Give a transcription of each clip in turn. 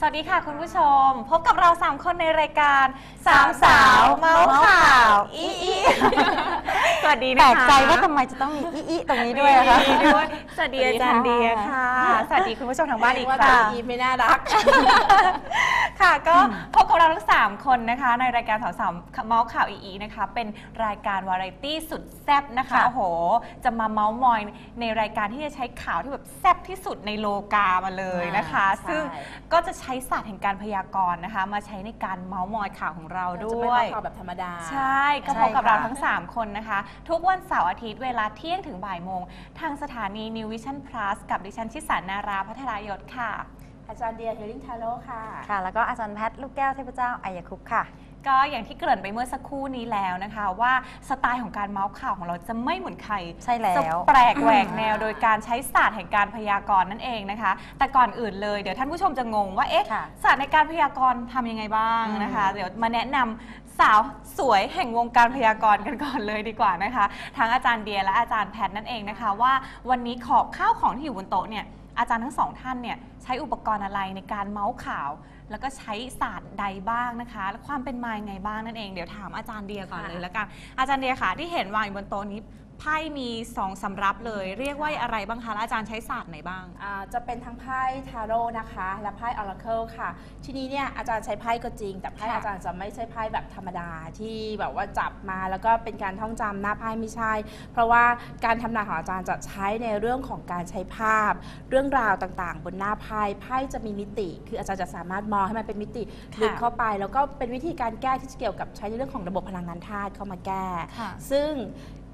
สวัสดีค่ะคุณผู้ชม พบกับเรา 3 คนในรายการสามสาวเมาส์ข่าวอีอีสวัสดีแปนะลคะกใจว่าทำไมจะต้องมีอีอีตรงนี้ด้วยอะคะมีด้วยสวัสดีอาจารย์สวัสดีเดียค่ะค่ะ สวัสดีคุณผู้ชมทางบ้านอีกว่าครั้งอีไม่น่ารัก ค่ะก็พบกับเราทั้ง 3 คนนะคะ ในรายการสาวสาวเมาส์ข่าวอีอีนะคะ เป็นรายการวาไรตี้สุดแซ่บนะคะค่ะโอ้โห จะมาเมาส์มอยในรายการที่จะใช้ข่าวที่แบบแซ่บที่สุดในโลกามาเลยนะคะใช่ซึ่งก็จะใช้ศาสตร์แห่งการพยากรณ์นะคะ มาใช้ในการเมาส์มอยข่าวของเราจะด้ไม่วยมาข่าวแบบธรรมดา ใช่ก็ใช่พบกับค่ะเราทั้ง 3 คนนะคะ ทุกวันเสาร์อาทิตย์เวลาเที่ยงถึงบ่ายโมงทางสถานี New Vision Plus กับดิฉันชิสานาราพัทรายศค่ะ อาจารย์เดียเฮลิงทาโร่ค่ะ ค่ะ แล้วก็อาจารย์แพทย์ลูกแก้วเทพเจ้าอายคุปต์ค่ะ ก็อย่างที่เกริ่นไปเมื่อสักครู่นี้แล้วนะคะ ว่าสไตล์ของการเมาส์ข่าวของเราจะไม่เหมือนใครใช่แล้วจะแปลกแหวกแนวโดยการใช้ศาสตร์แห่งการพยากรณ์นั่นเองนะคะ แต่ก่อนอื่นเลยเดี๋ยวท่านผู้ชมจะงงว่าเอ๊ะค่ะศาสตร์ในการพยากรณ์ทำยังไงบ้างนะคะอืมเดี๋ยวมาแนะนำสาวสวยแห่งวงการพยากรณ์กันก่อนเลยดีกว่านะคะ ทั้งอาจารย์เดียและอาจารย์แพทนั่นเองนะคะ ว่าวันนี้ขอบข้าวของที่อยู่บนโต๊ะเนี่ย อาจารย์ทั้งสองท่านเนี่ยใช้อุปกรณ์อะไรในการเมาส์ข่าว แล้วก็ใช้ศาสตร์ใดบ้างนะคะ และความเป็นมายังไงบ้างนั่นเองเดี๋ยวถามอาจารย์เดียก่อนเลยแล้วกันอาจารย์เดียค่ะที่เห็นวางอยู่บนโต๊ะนี้ ไพ่มีสองสำรับเลย เรียกว่าอะไรบ้างคะแล้วอาจารย์ใช้ศาสตร์ไหนบ้าง อ่าจะเป็นทั้งไพ่ทาโร่นะคะ และไพ่ออราเคิลค่ะ ทีนี้เนี่ยอาจารย์ใช้ไพ่ก็จริง แต่ไพ่ค่ะอาจารย์จะไม่ใช่ไพ่แบบธรรมดาที่แบบว่าจับมาแล้วก็เป็นการท่องจำหน้าไพ่ไม่ใช่ เพราะว่าการทำนายของอาจารย์จะใช้ในเรื่องของการใช้ภาพ เรื่องราวต่างๆ บนหน้าไพ่ไพ่จะมีมิติ คืออาจารย์จะสามารถมองให้มันเป็นมิติค่ะลึกเข้าไป แล้วก็เป็นวิธีการแก้ที่เกี่ยวกับใช้ในเรื่องของระบบพลังงานธาตุเข้ามาแก้ ค่ะ ซึ่งอ่า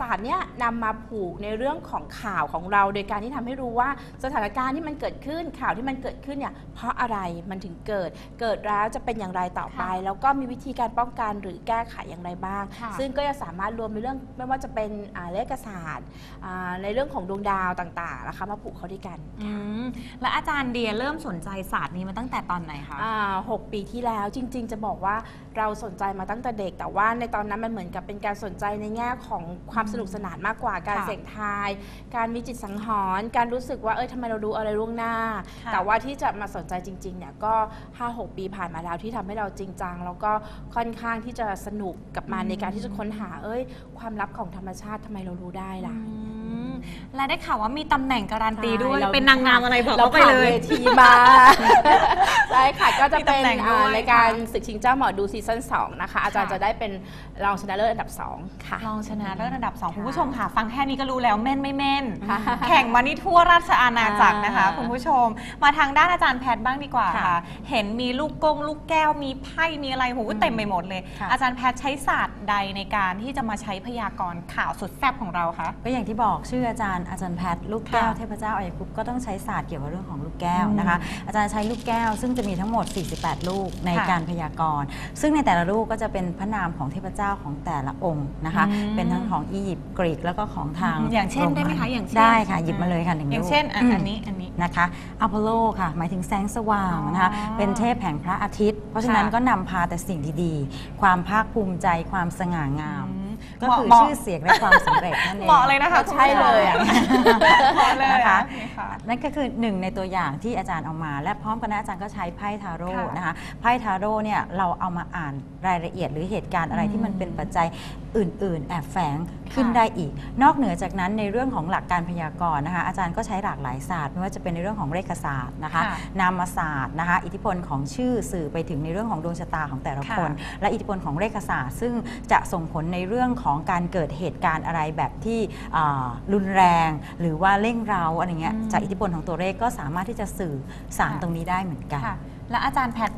ศาสตร์เนี้ยนำมาผูกในเรื่องของข่าวของเรา โดยการที่ทำให้รู้ว่าสถานการณ์ที่มันเกิดขึ้นข่าวที่มันเกิดขึ้นเนี่ยเพราะอะไรมันถึงเกิดเกิดแล้วจะเป็นอย่างไรต่อไปค่ะแล้วก็มีวิธีการป้องกันหรือแก้ไขอย่างไรบ้างค่ะซึ่งก็จะสามารถรวมในเรื่องไม่ว่าจะเป็นอ่าเลขศาสตร์อ่าในเรื่องของดวงดาวต่างๆนะคะมาผูกเข้าด้วยกันอืมและอาจารย์เดียเริ่มสนใจศาสตร์นี้มาตั้งแต่ตอนไหนคะอ่าหกปีที่แล้วจริง ๆ จะบอกว่าเราสนใจมาตั้งแต่เด็ก แต่ว่าในตอนนั้นมันเหมือนกับเป็นการสนใจในแง่ของความสนุกสนานมากกว่าการค่ะเสี่ยงทาย การมีจิตสังหรณ์การรู้สึกว่าเอ้ยทำไมเรารู้อะไรล่วงหน้า ค่ะ แต่ว่าที่จะมาสนใจจริงๆเนี่ยก็ 5-6 ปีผ่านมาแล้วที่ทำให้เราจริงจังแล้วก็ค่อนข้างที่จะสนุกกับมันในการที่จะค้นหาเอ้ย ความลับของธรรมชาติทำไมเรารู้ได้ล่ะ อืมและได้ข่าวว่ามีตำแหน่งการันตีด้วย ใช่เป็นนางงามอะไรบอกเราเขาไปผ่านเลยเวทีมาใช่ค่ะก็จะมีเป็ตำนแหน่งอ่าด้วยรายการค่ะ ศึกชิงเจ้าหมอดูซีซั่น2นะคะ อาจารย์ค่ะจะได้เป็นรองชนะเลิศอันดับ 2 ค่ะ รองชนะเลิศอันดับ2ค่ะคุณผู้ชมค่ะ ฟังแค่นี้ก็รู้แล้วแม่นไม่แม่น ค่ะแข่งมานี่ทั่วราชอาณาจักรนะคะ อ่าคุณผู้ชม มาทางด้านอาจารย์แพทย์บ้างดีกว่าค่ะค่ะ เห็นมีลูกกงลูกแก้วมีไพ่มีอะไรโหเต็มไปหมดเลย ค่ะ อาจารย์แพทย์ใช้ศาสตร์ใดในการที่จะมาใช้พยากรณ์ข่าวสุดแซ่บของเราคะ ก็อย่างที่บอกชื่ออาจารย์อาจารย์แพทย์ลูกแก้วค่ะเทพเจ้าอายคุปต์ก็ต้องใช้ศาสตร์เกี่ยวกับเรื่องของลูกแก้วนะคะ อาจารย์ใช้ลูกแก้วซึ่งจะมีทั้งหมด 48 ลูกในค่ะการพยากรณ์ ซึ่งในแต่ละลูกก็จะเป็นพระนามของเทพเจ้าของแต่ละองค์นะคะ อืมเป็นทั้งของอียิปต์กรีกแล้วก็ของทางอย่างเช่นโรได้ไหมคะอย่างเช่น ได้ค่ะหยิบมาเลยค่ะหนึ่งอย่างลูกเช่นอะมอันนี้อันนี้ นะคะอพอลโลค่ะ หมายถึงแสงสว่างนะคะ อ๋อเป็นเทพแห่งพระอาทิตย์ เพราะฉะนั้นค่ะก็นำพาแต่สิ่งดีๆ ความภาคภูมิใจ ความสง่างามอืม ก็คือเหมาะชื่อเสียงและความสำเร็จนั่นเองเหมาะเลยนะคะใช่เลยอะเหมาะเลยนะคะโอเค่ะนั่นก็คือหนึ่งในตัวอย่างที่อาจารย์เอามา และพร้อมกันนั้นอาจารย์ก็ใช้ไพ่ทาโร่ค่ะนะคะไพ่ทาโร่เนี่ยเราเอามาอ่านรายละเอียดหรือเหตุการณ์อะไรอืมที่มันเป็นปัจจัยอื่น ๆ แอบแฝง ขึ้นได้อีก นอกเหนือจากนั้นในเรื่องของหลักการพยากรณ์นะคะ อาจารย์ก็ใช้หลากหลายศาสตร์ไม่ว่าจะเป็นในเรื่องของเลขศาสตร์นะคะค่ะนามศาสตร์นะคะ อิทธิพลของชื่อสื่อไปถึงในเรื่องของดวงชะตาของแต่ละคนค่ะและอิทธิพลของเลขศาสตร์ ซึ่งจะส่งผลในเรื่องของการเกิดเหตุการณ์อะไรแบบที่อ่ารุนแรง หรือว่าเร่งเร้าอะไรเงี้ยอืมจากอิทธิพลของตัวเลขก็สามารถที่จะสื่อสารค่ะตรงนี้ได้เหมือนกันค่ะแล้วอาจารย์แพทย์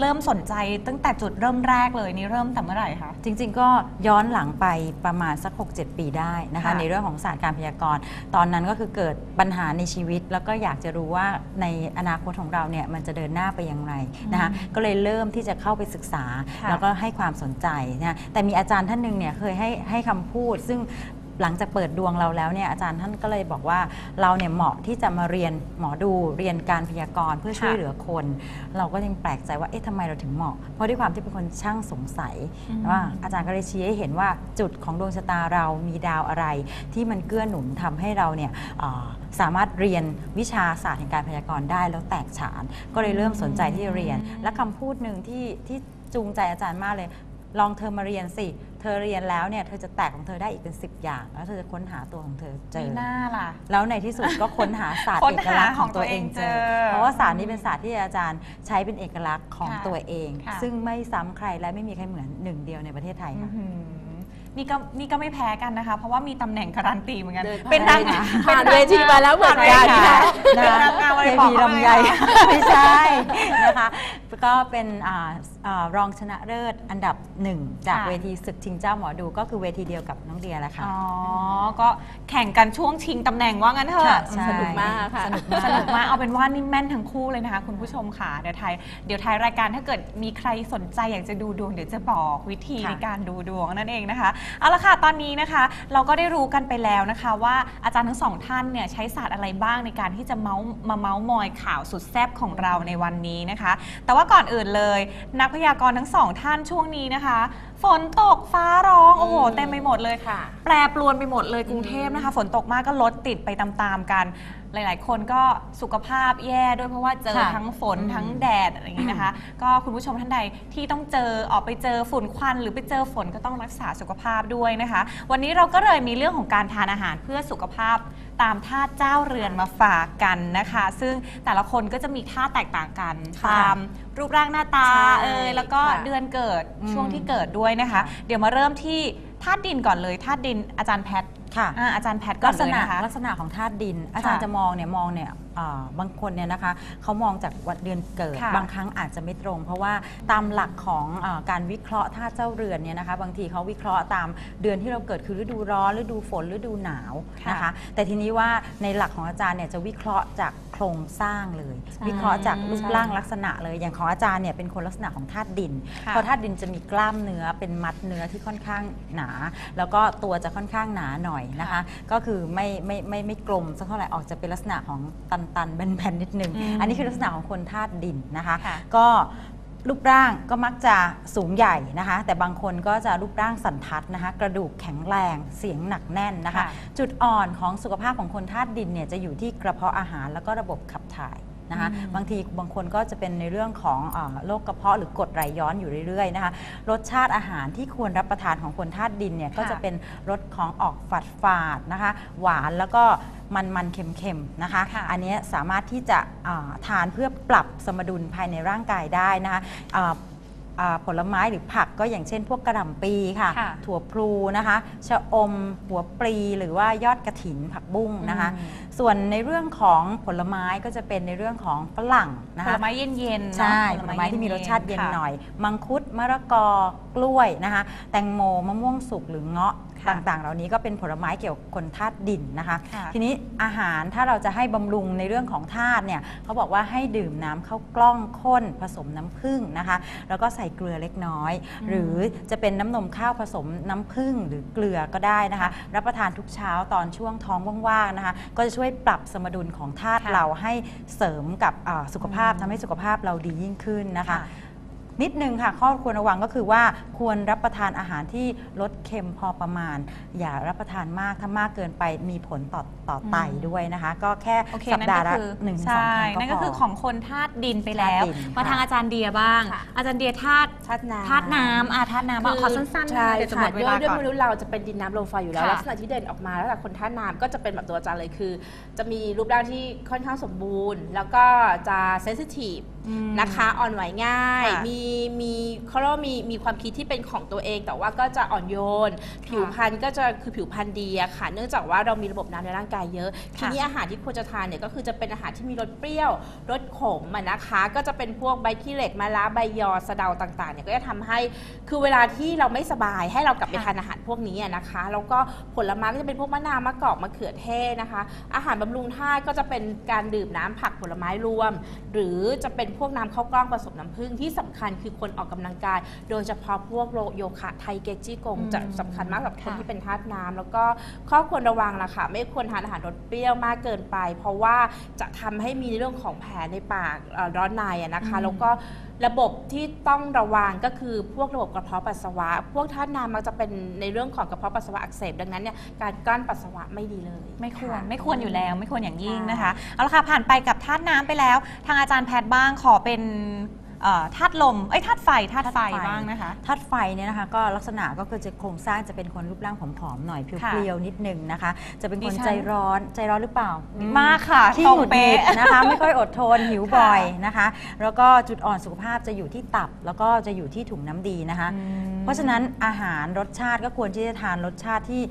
เริ่มสนใจตั้งแต่จุดเริ่มแรกเลยนี่เริ่มแต่เมื่อไหร่คะ จริงๆ ก็ย้อนหลังไปประมาณสัก 6-7 ปีได้นะคะ ค่ะในเรื่องของศาสตร์การพยากรณ์ ตอนนั้นก็คือเกิดปัญหาในชีวิต แล้วก็อยากจะรู้ว่าในอนาคตของเราเนี่ยมันจะเดินหน้าไปอย่างไรนะคะอืมก็เลยเริ่มที่จะเข้าไปศึกษา ค่ะแล้วก็ให้ความสนใจนะแต่มีอาจารย์ท่านหนึ่งเนี่ยเคยให้ให้คำพูด ซึ่ง หลังจากเปิดดวงเราแล้วเนี่ยอาจารย์ท่านก็เลยบอกว่าเราเนี่ยเหมาะที่จะมาเรียนหมอดูเรียนการพยากรณ์เพื่อช่วยเหลือคน เราก็ยังแปลกใจว่าเอ๊ะทำไมเราถึงเหมาะ เพราะด้วยความที่เป็นคนช่างสงสัยว่าอาจารย์ก็เลยชี้ให้เห็นว่าจุดของดวงชะตาเรามีดาวอะไร ที่มันเกื้อหนุนทำให้เราเนี่ยสามารถเรียนวิชาศาสตร์แห่งการพยากรณ์ได้แล้วแตกฉาน ก็เลยเริ่มสนใจที่จะเรียน และคำพูดหนึ่งที่ที่จูงใจอาจารย์มากเลย ลองเธอมาเรียนสิ เธอเรียนแล้วเนี่ยเธอจะแตกของเธอได้อีกเป็น 10 อย่าง แล้วเธอจะค้นหาตัวของเธอเจมีอ หน้าล่ะ แล้วในที่สุดก็ค้นหาศาสตร์ค้นเอกหาลักษณ์ของตัวเองเจอ ของตัวเองเจอเพราะว่าศาสตร์นี้เป็นศาสตร์ที่อาจารย์ใช้เป็นเอกลักษณ์ของค่ะตัวเอง ค่ะ ซึ่งไม่ซ้ำใครและไม่มีใครเหมือนหนึ่งเดียวในประเทศไทยอื้ค่ะอหือนี่ก็นี่ก็ไม่แพ้กันนะคะ เพราะว่ามีตำแหน่งการันตีเหมือนกัน เดินเป็นนางผ่านผ่านเวทีมาแล้วเหมือนกัน ผ่าค่ะเวทีมาเป็นนางงามอะไรเทบอกพีเขาลำเลยไยค่ะไม่ใช่นะคะ ก็เป็นอ่าอ่ารองชนะเลิศอันดับหนึ่งจากค่ะ เวทีศึกชิงเจ้าหมอดูก็คือเวทีเดียวกับน้องเดียแหละค่ะ อ๋อ ก็แข่งกันช่วงชิงตำแหน่งว่างั้นเถค่ะอะใช่ สนุกมากค่ะ สนุกมากสนุกมากเอาเป็นว่านี่แม่นทั้งคู่เลยนะคะ คุณผู้ชมค่ะเดี๋ยวท้ายเดี๋ยวท้ายรายการถ้าเกิดมีใครสนใจอยากจะดูดวงเดี๋ยวจะบอกวิธีค่ะ ในการดูดวงนั่นเองนะคะเอาละค่ะตอนนี้นะคะ เราก็ได้รู้กันไปแล้วนะคะ ว่าอาจารย์ทั้งสองท่านเนี่ยใช้ศาสตร์อะไรบ้างในการที่จะเมาส์มาเมาส์มอยข่าวสุดแซ่บของเราในวันนี้นะคะ แต่ว่าก่อนอื่นเลย นักพยากรณ์ทั้งสองท่านช่วงนี้นะคะ ฝนตกฟ้าร้องโอ้โหอืมเต็มไปหมดเลยค่ะ แปรปรวนไปหมดเลยกรุงเทพนะคะ ฝนตกมากก็รถติดไปตามๆกัน หลาย ๆ คนก็สุขภาพแย่ด้วยเพราะว่าเจอค่ะทั้งฝนอืมทั้งแดดอะไรอย่างนี้นะคะ ก็คุณผู้ชมท่านใดที่ต้องเจอออกไปเจอฝุ่นควัน หรือไปเจอฝนก็ต้องรักษาสุขภาพด้วยนะคะ วันนี้เราก็เลยมีเรื่องของการทานอาหารเพื่อสุขภาพตามท่าเจ้าเรือนมาฝากกันนะคะ ซึ่งแต่ละคนก็จะมีท่าแตกต่างกันค่ะ ตามรูปร่างหน้าตาใช่เอยแล้วก็ค่ะเดือนเกิดอืมช่วงที่เกิดด้วยนะคะค่ะเดี๋ยวมาเริ่มที่ธาตุดินก่อนเลยธาตุดินอาจารย์แพทย์ ค่ะอ่าอาจารย์แพทย์ก่อลันกษเลยณะนะคะ ลักษณะของธาตุดิน อาจารย์ค่ะ จะมองเนี่ยมองเนี่ยอ่าบางคนเนี่ยนะคะเขามองจากวันเดือนเกิด ค่ะบางครั้งอาจจะไม่ตรง เพราะว่าตามหลักของอาการวิเคราะห์ธาตุเจ้าเรือนเนี่ยนะคะบางทีเขาวิเคราะห์ตามเดือนที่เราเกิดคือฤดูร้อนฤดูฝนฤดูหนาวนะคะแต่ทีนี้ว่าในหลักของอาจารย์เนี่ยจะวิเคราะห์จากโครงสร้างเลย ใช่วิเคราะห์จากรูปใช่ร่างลักษณะเลยอย่างของอาจารย์เนี่ยเป็นคนลักษณะของธาตุดินค่ะ เพราะธาตุดินจะมีกล้ามเนื้อเป็นมัดเนื้อที่ค่อนข้างหนา แล้วก็ตัวจะค่อนข้างหนาหน่อยนะคะ ก็คือไม่ไม่ไม่ไม่กลมสักเท่าไหร่ออกจะเป็นลักษณะของตันตันๆแบนๆนิดนึง อืมอันนี้คือลักษณะของคนธาตุดินนะคะ ค่ะก็รูปร่างก็มักจะสูงใหญ่นะคะ แต่บางคนก็จะรูปร่างสันทัดนะคะ กระดูกแข็งแรงเสียงหนักแน่นนะคะ ค่ะ จุดอ่อนของสุขภาพของคนธาตุดินเนี่ยจะอยู่ที่กระเพาะอาหารแล้วก็ระบบขับถ่าย นะคะอืมบางทีบางคนก็จะเป็นในเรื่องของอาโรคกระเพาะหรือกรดไหลย้อนอยู่เรื่อยๆนะคะรสชาติอาหารที่ควรรับประทานของคนธาตุดินเนี่ยก็จะเป็นรสของออกฝาดฝาดๆนะคะ หวานแล้วก็มันมันๆเค็มๆนะคะค่ะอันเนี้ยสามารถที่จะอ่าทานเพื่อปรับสมดุลภายในร่างกายได้นะคะอ่าอ่า ผลไม้หรือผักก็อย่างเช่น พวกกระหล่ำปีค่ะ ค่ะถั่วพลูนะคะชะอม หัวปลีหรือว่ายอดกระถินผักบุ้งนะคะ อืม ส่วนในเรื่องของผลไม้ก็จะเป็นในเรื่องของฝรั่งนะผลคะ ไม้เย็นๆเนอะใช่ผลไม้ที่มีรสชาติเย็นค่ะ หน่อย มังคุดมะละกอกล้วยนะคะ แตงโมมะม่วงสุกหรือเงาะ ค่ะต่างๆ เหล่านี้ก็เป็นผลไม้เกี่ยวกับคนธาตุดินนะคะ ค่ะทีนี้อาหารถ้าเราจะให้บำรุงในเรื่องของธาตุเนี่ยเขาบอกว่าให้ดื่มน้ำข้าวกล้องข้นผสมน้ำผึ้งนะคะ แล้วก็ใส่เกลือเล็กน้อย อืม หรือจะเป็นน้ำนมข้าวผสมน้ำผึ้งหรือเกลือก็ได้นะคะ รับประทานทุกเช้าตอนช่วงท้องว่างๆนะคะ ก็จะช่วยปรับสมดุลของธาตุค่ะเราให้เสริมกับอ่าสุขภาพอืมทำให้สุขภาพเราดียิ่งขึ้นนะคะ ค่ะ นิดนึงค่ะข้อควรระวังก็คือว่าควรรับประทานอาหารที่ลดเค็มพอประมาณ อย่ารับประทานมากถ้ามากเกินไปมีผลต่อต่อไตอืมด้วยนะคะ ก็แค่โอเคสัปนั่นดาห์ก็ละคือหนึ่งถึงสองใช่ครั้งก็นั่นก็พ คือของคนธาตุดินไปแล้ว ธาตุดินมาค่ะ ทางอาจารย์เดียบ้าง ค่ะ อาจารย์เดียธาตุธาตุน้ำธาตุน้ำอ่าธาตุน้ำอะขอสั้นๆใช่นะเดี๋ยวจะหมค่ะดเวด้วยลาด้วยก่อน มนุษย์เราจะเป็นดินน้ำลมไฟอยู่แล้วค่ะลักษณะที่เด่นออกมาแล้วแต่คนท่าน้ำก็จะเป็นแบบตัวอาจารย์เลยคือ จะมีรูปร่างที่ค่อนข้างสมบูรณ์ แล้วก็จะเซนซิทีฟอืม นะคะอ่อนไหวง่ายค่ะมีมีเขาเรียกว่ามีมีความคิดที่เป็นของตัวเอง แต่ว่าก็จะอ่อนโยน ผิวพรรณก็จะคือผิวพรรณดีอะค่ะ เนื่องจากว่าเรามีระบบน้ำในร่างกายเยอะ ทีนี้อาหารที่ควรจะทานเนี่ยก็คือจะเป็นอาหารที่มีรสเปรี้ยวรสขมอะนะคะ ก็จะเป็นพวกใบขี้เหล็กมะระใบยอสะเดาต่างๆเนี่ยก็จะทำให้คือเวลาที่เราไม่สบายให้เรากลับไปค่ะทานอาหารพวกนี้อะนะคะแล้วก็ผลไม้ก็จะเป็นพวกมะนาวมะกอกมะเขือเทศนะคะ อาหารบำรุงธาตุก็จะเป็นการดื่มน้ำผักผลไม้รวม หรือจะเป็นพวกน้ำข้าวกล้องผสมน้ำผึ้งที่สำคัญคือคนออกกำลังกาย โดยเฉพาะพวกโยคะไทเกจิกงอืมจะสำคัญมากกับคนค่ะ ที่เป็นธาตุน้ำแล้วก็ข้อควรระวังล่ะค่ะ ไม่ควรทานอาหารรสเปรี้ยวมากเกินไป เพราะว่าจะทำให้มีเรื่องของแผลในปากเอ่อร้อนในอะนะคะอืมแล้วก็ระบบที่ต้องระวังก็คือพวกระบบกระเพาะปัสสาวะ พวกธาตุน้ำมักจะเป็นในเรื่องของกระเพาะปัสสาวะอักเสบดังนั้นเนี่ยการกลั้นปัสสาวะไม่ดีเลย ไม่ควระไม่ควรอยู่แล้ว ไม่ควรอย่างยิ่งใช่นะคะเอาละค่ะผ่านไปกับธาตุน้ำไปแล้ว ทางอาจารย์แพทย์บ้างขอเป็น เอ่อธาตุลมเอ้ยธาตุไฟธาตุไฟธาตุไฟบ้างนะคะ ธาตุไฟเนี่ยนะคะก็ลักษณะก็คือจะโครงสร้างจะเป็นคนรูปร่างผอมๆหน่อยเพค่ะรียวๆนิดนึงนะคะ จะเป็นดิคนฉัน ใจร้อนใจร้อนหรือเปล่า มากค่ะที่ตรหงงุดหงิเป๊ะดนะคะ ไม่ค่อยอดทนหิวค่ะบ่อยนะคะ แล้วก็จุดอ่อนสุขภาพจะอยู่ที่ตับ แล้วก็จะอยู่ที่ถุงน้ำดีนะคะ อืมเพราะฉะนั้นอาหารรสชาติก็ควรที่จะทานรสชาติที่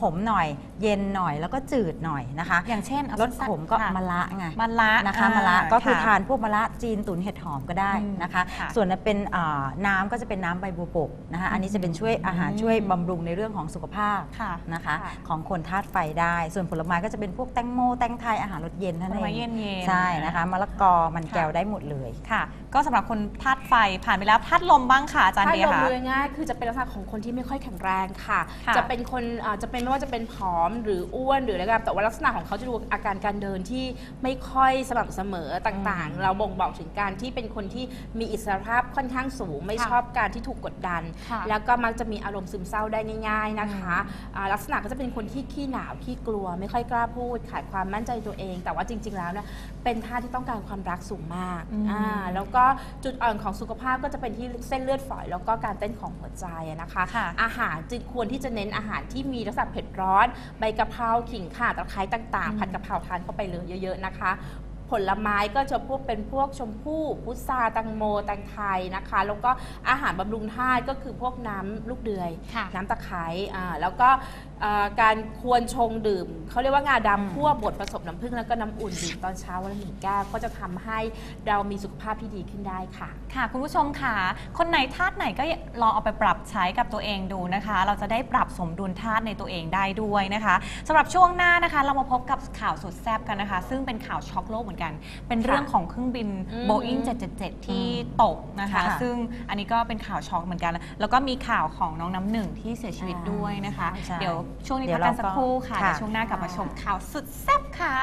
ขมๆหน่อย เย็นหน่อยแล้วก็จืดหน่อยนะคะ อย่างเช่นเอารสสั้นๆขมก็ค่ะมะระไงมะละนะคะอ่มะระก็คือค่ะทานพวกมะระจีนตุ๋นเห็ดหอมก็ได้อืมนะคะค่ะส่วนถ้าเป็นอ่าน้ำก็จะเป็นน้ำใบบัวบกนะคะอันนี้จะเป็นช่วยอาหารอืมช่วยบำรุงในเรื่องของสุขภาพค่ะนะคะค่ะของคนธาตุไฟได้ ส่วนผลไม้ก็จะเป็นพวกแตงโมแตงไทยอาหารรสเย็นผเท่าลนั้นไม้เอเย็งนๆใช่นะคะมะละกอมันแก้วได้หมดเลยค่ะ ก็สำหรับคนธาตุไฟผ่านไปแล้วธาตุลมบ้างค่ะอาจารย์ถ้าเบียลร์งค่ะมือง่ายคือจะเป็นลักษณะของคนที่ไม่ค่อยแข็งแรงค่ะ ค่ะจะเป็นคนอ่าจะเป็นไม่ว่าจะเป็นผอมหรืออ้วนหรืออะไรก็ตามแต่ว่าลักษณะของเขาจะดูอาการการเดินที่ไม่ค่อยสม่ำเสมอต่างๆ เราบ่งบอกถึงการที่เป็นคนที่มีอิสรภาพค่อนข้างสูง ไม่ค่ะชอบการที่ถูกกดดัน ค่ะแล้วก็มักจะมีอารมณ์ซึมเศร้าได้ง่าย ๆนะคะอ่าลักษณะก็จะเป็นคนที่ขี้หนาวขี้กลัว ไม่ค่อยกล้าพูด ขาดความมั่นใจตัวเอง แต่ว่าจริง ๆ แล้วเนี่ยเป็นท่าที่ต้องการความรักสูงมากอืม อ่า แล้วก็จุดอ่อนของสุขภาพก็จะเป็นที่เส้นเลือดฝอย แล้วก็การเต้นของหัวใจอะนะคะค่ะอาหารจึงควรที่จะเน้นอาหารที่มีลักษณะเผ็ดร้อน ใบกะเพราขิงข่าตะไคร้ต่างอืมๆผัดกะเพราทานเข้าไปเลยเยอะๆนะคะ ผลไม้ก็จะพวกเป็นพวกชมพู่พุทราแตังโมแตงไทยนะคะ แล้วก็อาหารบำรุงธาตุก็คือพวกน้ำลูกเดือยค่ะน้ำตะไคร้อ่าแล้วก็อ่าการควรชงดื่ม เขาเรียกว่างาอืมดำคั่วบดผสมน้ำผึ้งแล้วก็น้ำอุ่นดื่มตอนเช้าวันละหนึ่งแก้วก็จะทำให้เรามีสุขภาพที่ดีขึ้นได้ค่ะ ค่ะ คุณผู้ชมค่ะ คนไหนธาตุไหนก็ลองเอาไปปรับใช้กับตัวเองดูนะคะ เราจะได้ปรับสมดุลธาตุในตัวเองได้ด้วยนะคะสำหรับช่วงหน้านะคะ เรามาพบกับข่าวสุดแซ่บกันนะคะ ซึ่งเป็นข่าวช็อกโลกเหมือนกัน เป็นเรื่องของเครื่องบิน อืม Boeing 777 ที่ตกนะคะ ค่ะ ซึ่งอันนี้ก็เป็นข่าวช็อกเหมือนกัน แล้วก็มีข่าวของน้องน้ำหนึ่งที่เสียชีวิตด้วยนะคะ ใช่ เดี๋ยวช่วงนี้พักกันสักครู่ค่ะช่วงหน้ากลับมาชมข่าวสุดแซ่บค่ะ